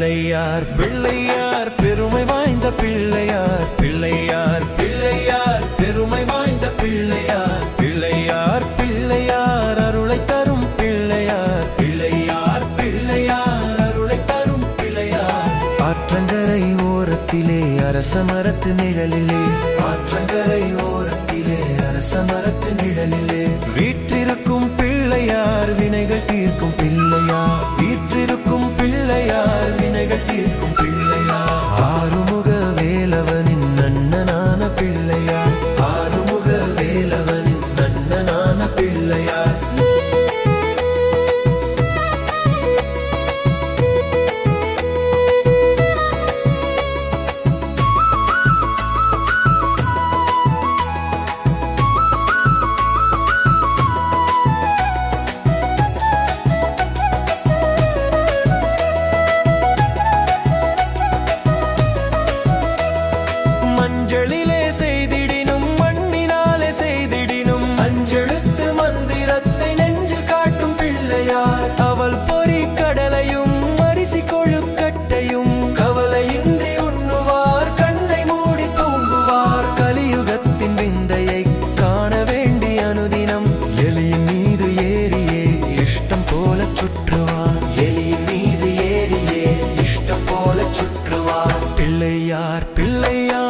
பிள்ளையார் பிள்ளையார் பெருமை வாய்ந்த பிள்ளையார் பிள்ளையார் பிள்ளையார் பெருமை வாய்ந்த பிள்ளையார் பிள்ளையார் பிள்ளையார் அருளை தரும் பிள்ளையார் பிள்ளையார் பிள்ளையார் அருளை தரும் பிள்ளையார். ஆற்றங்கரை ஓரத்திலே அரச மரத்து நிழலிலே. ஆற்றங்கரை ஓரத்திலே அரச மரத்து நிழலிலே. வீற்றிருக்கும் பிள்ளையார் வினைகள் தீர்க்கும் பிள்ளையார். பிள்ளையார் பிள்ளையார்.